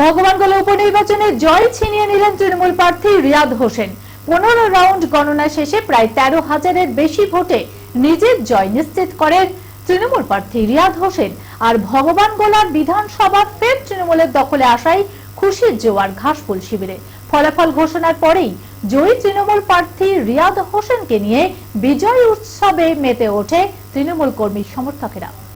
ভগবানগোলা উপনির্বাচনে জয় ছিনিয়ে নিলেন তৃণমূল প্রার্থী রিয়াদ হোসেন। পনেরো রাউন্ড গণনা শেষে প্রায় তেরো হাজারের বেশি ভোটে নিজের জয় নিশ্চিত করেন তৃণমূল প্রার্থী রিয়াদ হোসেন। আর ভগবানগোলার বিধানসভা ফের তৃণমূলের দখলে আসায় খুশির জোয়ার ঘাসফুল শিবিরে। ফলাফল ঘোষণার পরেই জয়ী তৃণমূল প্রার্থী রিয়াদ হোসেনকে নিয়ে বিজয় উৎসবে মেতে ওঠে তৃণমূল কর্মী সমর্থকেরা।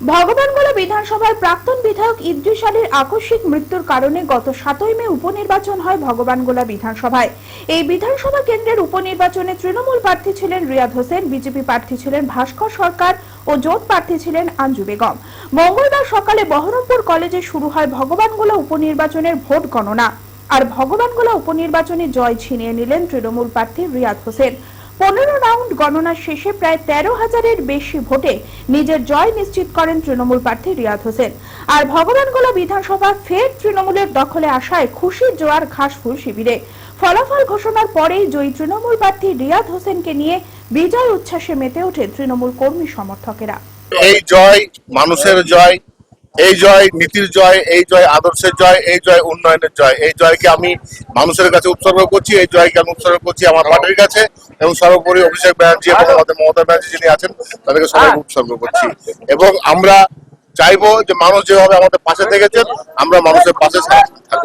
Bhagabangola বিধানসভার প্রাক্তন বিধায়ক ইদ্রিস আলীর আকস্মিক মৃত্যুর কারণে গত সাতই মে উপনির্বাচন হয় ভগবানগোলা বিধানসভায়। এই বিধানসভা কেন্দ্রের উপনির্বাচনে তৃণমূল প্রার্থী ছিলেন রিয়াদ হোসেন, বিজেপি প্রার্থী ছিলেন ভাস্কর সরকার ও জোট প্রার্থী ছিলেন আঞ্জু বেগম। মঙ্গলবার সকালে বহরমপুর কলেজে শুরু হয় ভগবানগোলা উপনির্বাচনের ভোট গণনা। আর ভগবানগোলা উপনির্বাচনে জয় ছিনিয়ে নিলেন তৃণমূল প্রার্থী রিয়াদ হোসেন। পনেরো রাউন্ড গণনা শেষে প্রায় তেরো হাজারের বেশি ভোটে নিজের জয় নিশ্চিত করেন তৃণমূল প্রার্থী রিয়াদ হোসেন। আর ভগবানগোলা বিধানসভা ফের তৃণমূলের দখলে আসায় খুশি জোয়ার ঘাসফুল শিবিরে। ফলাফল ঘোষণার পরেই জয়ী তৃণমূল প্রার্থী রিয়াদ হোসেনকে নিয়ে বিজয় উচ্ছ্বাসে মেতে ওঠে তৃণমূল কর্মী সমর্থকেরা। এই জয়, মানুষের জয় এই জয় নীতির জয় এই জয় আদর্শের জয় এই জয় উন্নয়নের জয়। এই জয়কে আমি মানুষের কাছে উৎসর্গ করছি এই জয়কে আমি উৎসর্গ করছি আমার পার্টির কাছে এবং সর্বোপরি অভিষেক ব্যানার্জি এবং আমাদের মমতা ব্যানার্জি যিনি আছেন তাদেরকে সবাই উৎসর্গ করছি। এবং আমরা চাইব যে মানুষ যেভাবে আমাদের পাশে থেকেছেন আমরা মানুষের পাশে থাকব